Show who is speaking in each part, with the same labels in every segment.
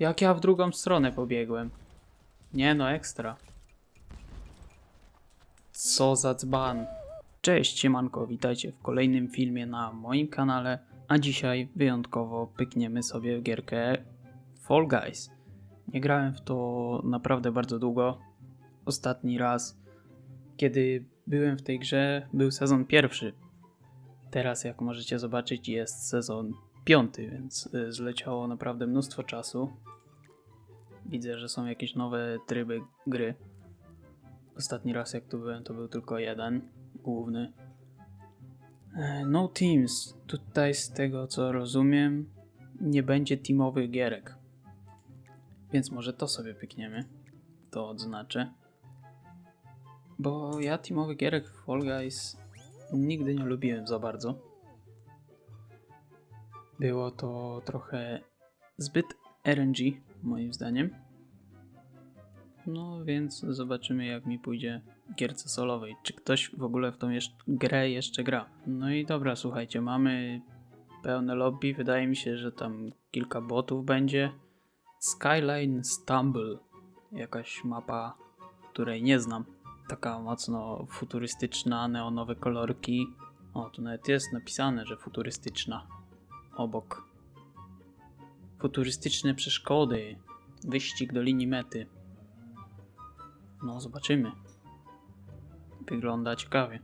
Speaker 1: Jak ja w drugą stronę pobiegłem. Nie no, ekstra. Co za dzban. Cześć siemanko, witajcie w kolejnym filmie na moim kanale, a dzisiaj wyjątkowo pykniemy sobie w gierkę Fall Guys. Nie grałem w to naprawdę bardzo długo. Ostatni raz, kiedy byłem w tej grze, był sezon pierwszy. Teraz, jak możecie zobaczyć, jest sezon piąty, więc y, zleciało naprawdę mnóstwo czasu. Widzę, że są jakieś nowe tryby gry. Ostatni raz, jak tu byłem, to był tylko jeden, główny. E, No Teams. Tutaj, z tego co rozumiem, nie będzie teamowych gierek. Więc może to sobie pykniemy. To odznaczę. Bo ja teamowych gierek w Fall Guys nigdy nie lubiłem za bardzo. Było to trochę zbyt RNG, moim zdaniem. No więc zobaczymy, jak mi pójdzie gierce solowej. Czy ktoś w ogóle w tą jeszcze, grę jeszcze gra. No i dobra, słuchajcie, mamy pełne lobby. Wydaje mi się, że tam kilka botów będzie. Skyline Stumble. Jakaś mapa, której nie znam. Taka mocno futurystyczna, neonowe kolorki. O, tu nawet jest napisane, że futurystyczna. Obok. Futurystyczne przeszkody. Wyścig do linii mety. No, zobaczymy. Wygląda ciekawie.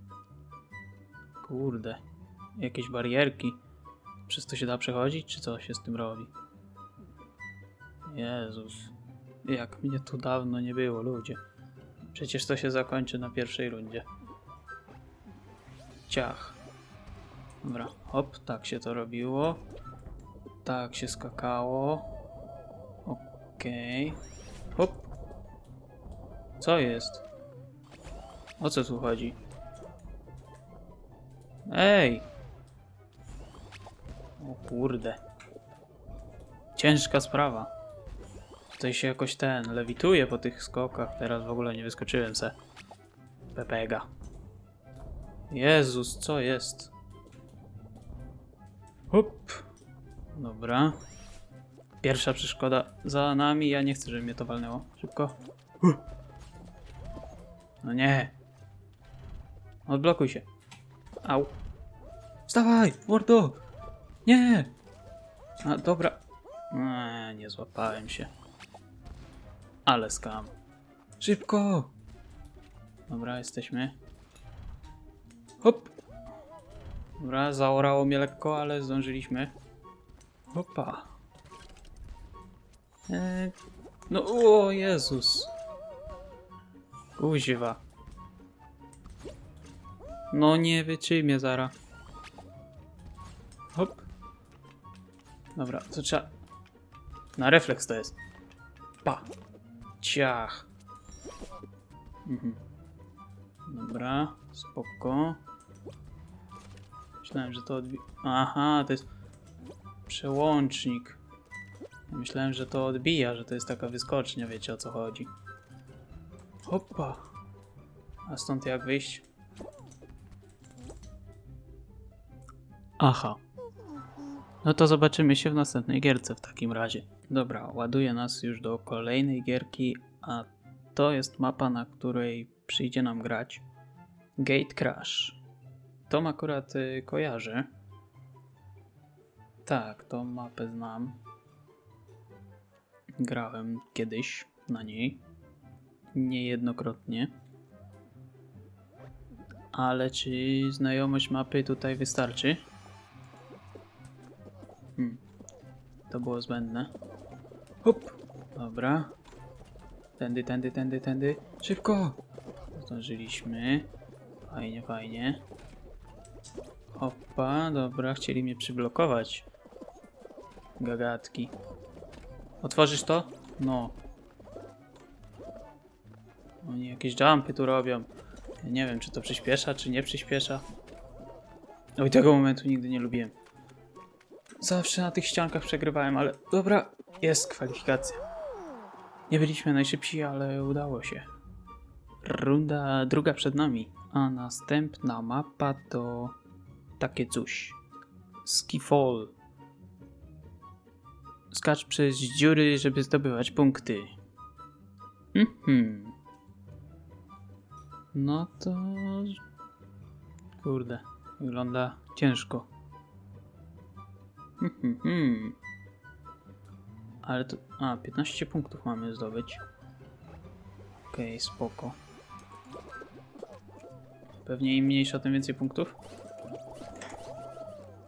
Speaker 1: Kurde. Jakieś barierki. Przez to się da przechodzić, czy co się z tym robi? Jezus. Jak mnie tu dawno nie było, ludzie. Przecież to się zakończy na pierwszej rundzie. Ciach. Dobra, hop, tak się to robiło. Tak się skakało. Okej. Hop. Co jest? O co tu chodzi? Ej! O kurde. Ciężka sprawa. Tutaj się jakoś ten lewituje po tych skokach. Teraz w ogóle nie wyskoczyłem se. Pepega. Jezus, co jest? Hop. Dobra. Pierwsza przeszkoda za nami. Ja nie chcę, żeby mnie to walnęło. Szybko. No nie. Odblokuj się. Au. Wstawaj, mordo! Nie! A, dobra. Nie, nie złapałem się. Ale skam. Szybko! Dobra, jesteśmy. Hop! Dobra, zaorało mnie lekko, ale zdążyliśmy. Hopa. Eee, no, o Jezus. Kuźwa. No nie wyczyjmie zara. Hop. Dobra, to trzeba... Na refleks to jest. Pa. Ciach. Mhm. Dobra, spoko. Myślałem, że to odbi... Aha, to jest przełącznik. Myślałem, że to odbija, że to jest taka wyskocznia, wiecie o co chodzi. Hoppa. A stąd jak wyjść? Aha. No to zobaczymy się w następnej gierce w takim razie. Dobra, ładuje nas już do kolejnej gierki, a to jest mapa, na której przyjdzie nam grać. Gate Crash. Tą akurat y, kojarzę. Tak, tą mapę znam. Grałem kiedyś na niej. Niejednokrotnie. Ale czy znajomość mapy tutaj wystarczy? Hmm. To było zbędne. Hop! Dobra. Tędy, tędy, tędy, tędy. Szybko! Zdążyliśmy. Fajnie, fajnie. Hoppa, dobra, chcieli mnie przyblokować. Gagatki. Otworzysz to? No. Oni jakieś jumpy tu robią. Ja nie wiem, czy to przyspiesza, czy nie przyspiesza. Oj, tego momentu nigdy nie lubiłem. Zawsze na tych ściankach przegrywałem, ale dobra, jest kwalifikacja. Nie byliśmy najszybsi, ale udało się. Runda druga przed nami, a następna mapa to takie coś. Skifall. skacz przez dziury, żeby zdobywać punkty. Mhm. No to... Kurde, wygląda ciężko. Mhm. Ale to... A, 15 punktów mamy zdobyć. Okej, spoko. Pewnie im mniejsza, tym więcej punktów.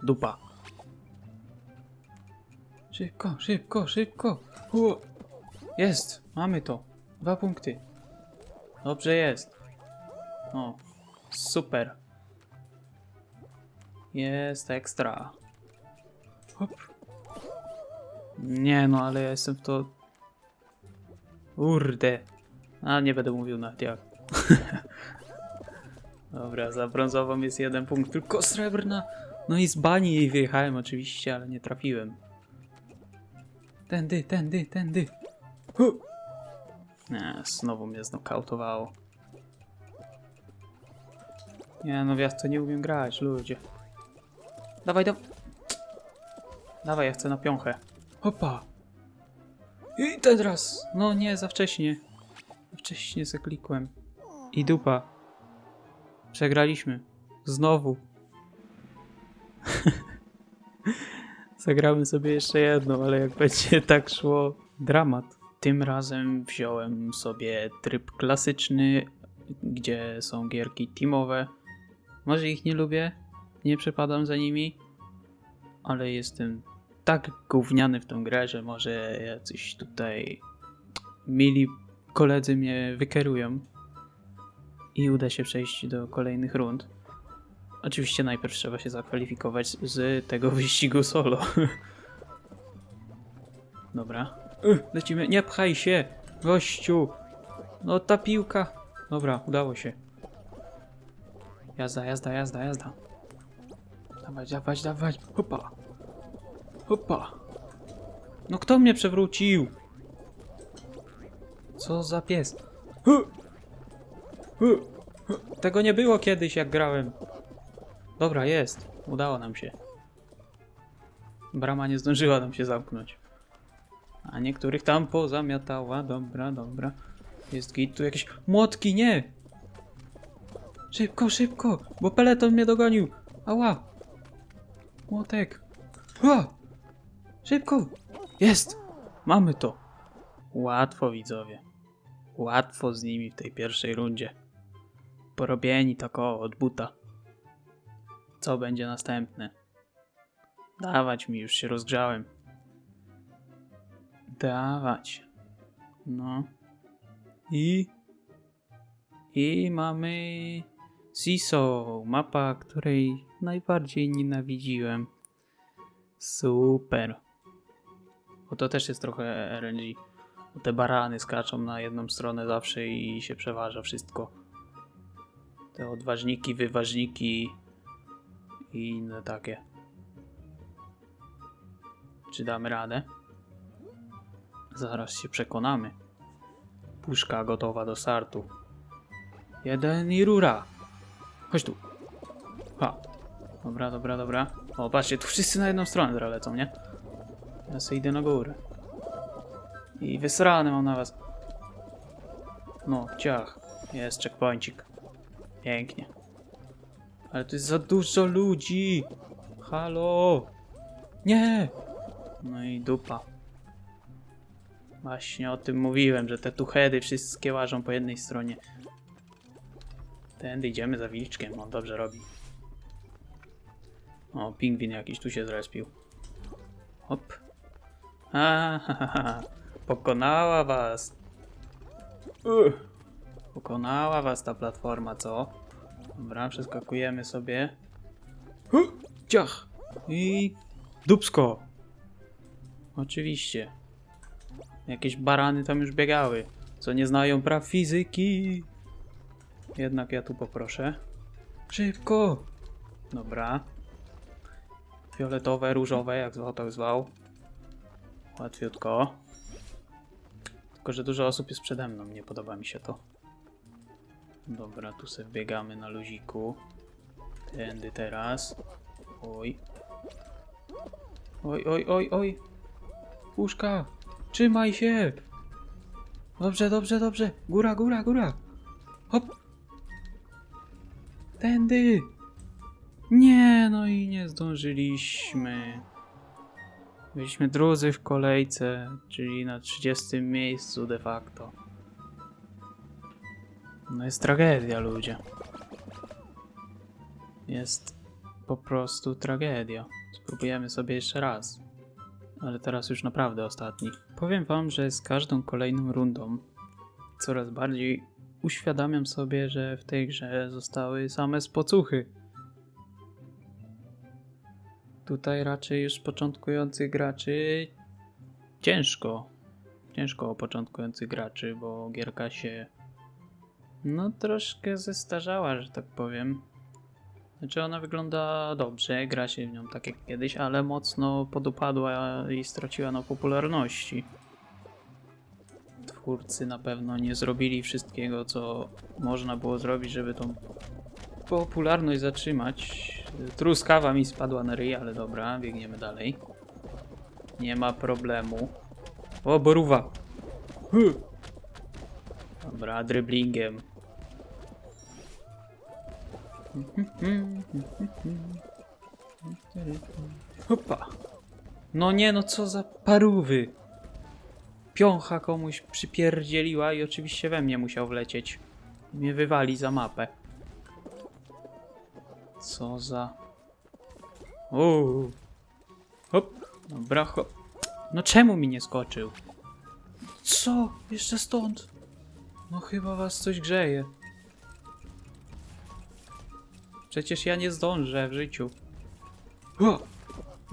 Speaker 1: Dupa. Szybko, szybko, szybko. U. Jest, mamy to. Dwa punkty. Dobrze jest. O, super. Jest ekstra. Hop. Nie no, ale ja jestem w to... Urde. A nie będę mówił nawet jak. Dobra, za brązową jest jeden punkt, tylko srebrna. No i z bani jej wyjechałem oczywiście, ale nie trafiłem. Tędy, tędy, tędy. Hu! Nie, znowu mnie znokautowało. Nie no, ja to nie umiem grać, ludzie. Dawaj, dawaj. Dawaj, ja chcę na piąchę. Hopa. I teraz. No nie, za wcześnie. Za wcześnie zaklikłem. I dupa. Przegraliśmy. Znowu. Zagrałem sobie jeszcze jedną, ale jak będzie tak szło, dramat. Tym razem wziąłem sobie tryb klasyczny, gdzie są gierki teamowe. Może ich nie lubię, nie przepadam za nimi, ale jestem tak gówniany w tą grę, że może jacyś tutaj mili koledzy mnie wykerują i uda się przejść do kolejnych rund. Oczywiście najpierw trzeba się zakwalifikować z tego wyścigu solo. Dobra. Ech, lecimy. Nie pchaj się, gościu. No ta piłka. Dobra, udało się. Jazda, jazda, jazda, jazda. Dawać, dawać, dawać. Hopa. Hopa. No kto mnie przewrócił? Co za pies? Hu! Tego nie było kiedyś, jak grałem. Dobra, jest. Udało nam się. Brama nie zdążyła nam się zamknąć. A niektórych tam pozamiatała. Dobra, dobra. Jest git. Tu jakieś młotki, nie! Szybko, szybko! Bo peleton mnie dogonił! Ała! Młotek! Ła! Szybko! Jest! Mamy to! Łatwo, widzowie. Łatwo z nimi w tej pierwszej rundzie. Porobieni tak o, od buta. Co będzie następne? Dawać mi, już się rozgrzałem. Dawać. No. I... I mamy... Siso, mapa, której najbardziej nienawidziłem. Super. Bo to też jest trochę RNG. Bo te barany skaczą na jedną stronę zawsze i się przeważa wszystko. Te odważniki, wyważniki i inne takie. Czy damy radę? Zaraz się przekonamy. Puszka gotowa do startu. Jeden i rura. Chodź tu. Ha. Dobra, dobra, dobra. O, patrzcie, tu wszyscy na jedną stronę teraz lecą, nie? Ja sobie idę na górę. I wysrany mam na was. No, ciach. Jest checkpointik. Pięknie. Ale tu jest za dużo ludzi. Halo. Nie. No i dupa. Właśnie o tym mówiłem, że te tuchedy wszystkie łażą po jednej stronie. Tędy idziemy za wilczkiem, on dobrze robi. O, pingwin jakiś tu się zrespił. Hop. A, ha, ha, ha. Pokonała was. Uch. Pokonała was ta platforma, co? Dobra, przeskakujemy sobie. Huh, Ciach! I... Dupsko! Oczywiście. Jakieś barany tam już biegały, co nie znają praw fizyki. Jednak ja tu poproszę. Szybko! Dobra. Fioletowe, różowe, jak zwał, tak zwał. Łatwiutko. Tylko, że dużo osób jest przede mną, nie podoba mi się to. Dobra, tu sobie biegamy na luziku. Tędy teraz. Oj. Oj, oj, oj, oj. Puszka! Trzymaj się! Dobrze, dobrze, dobrze! Góra, góra, góra! Hop! Tędy! Nie, no i nie zdążyliśmy. Byliśmy drudzy w kolejce, czyli na 30 miejscu de facto. No jest tragedia, ludzie. Jest po prostu tragedia. Spróbujemy sobie jeszcze raz. Ale teraz już naprawdę ostatni. Powiem wam, że z każdą kolejną rundą coraz bardziej uświadamiam sobie, że w tej grze zostały same spocuchy. Tutaj raczej już początkujących graczy ciężko. Ciężko o początkujących graczy, bo gierka się no troszkę zestarzała, że tak powiem. Znaczy ona wygląda dobrze, gra się w nią tak jak kiedyś, ale mocno podupadła i straciła na popularności. Twórcy na pewno nie zrobili wszystkiego, co można było zrobić, żeby tą popularność zatrzymać. Truskawa mi spadła na ryj, ale dobra, biegniemy dalej. Nie ma problemu. O, boruwa! Hy. Dobra, dryblingiem. Hopa. No nie, no co za parówy. Piącha komuś przypierdzieliła i oczywiście we mnie musiał wlecieć. Mnie wywali za mapę. Co za... Uuu. Hop. Dobra, hop. No czemu mi nie skoczył? Co? Jeszcze stąd? No chyba was coś grzeje. Przecież ja nie zdążę w życiu. O,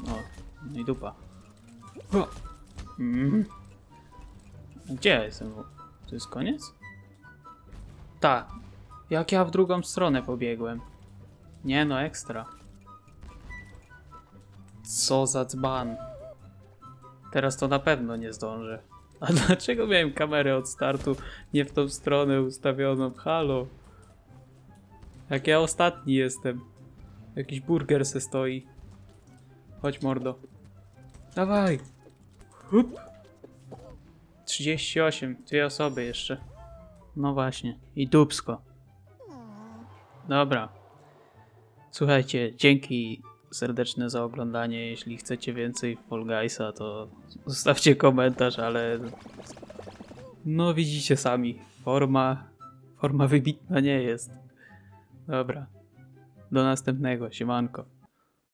Speaker 1: no, no i dupa. Mhm. Gdzie ja jestem? To jest koniec? Tak. Jak ja w drugą stronę pobiegłem. Nie no, ekstra. Co za dzban. Teraz to na pewno nie zdążę. A dlaczego miałem kamerę od startu nie w tą stronę ustawioną? Halo. Jak ja ostatni jestem. Jakiś burger se stoi. Chodź mordo. Dawaj. Hup. 38. Dwie osoby jeszcze. No właśnie. I dupsko. Dobra. Słuchajcie, dzięki serdeczne za oglądanie. Jeśli chcecie więcej Fall Guysa, to zostawcie komentarz, ale no widzicie sami. Forma, forma wybitna nie jest. Dobra. Do następnego. Siemanko.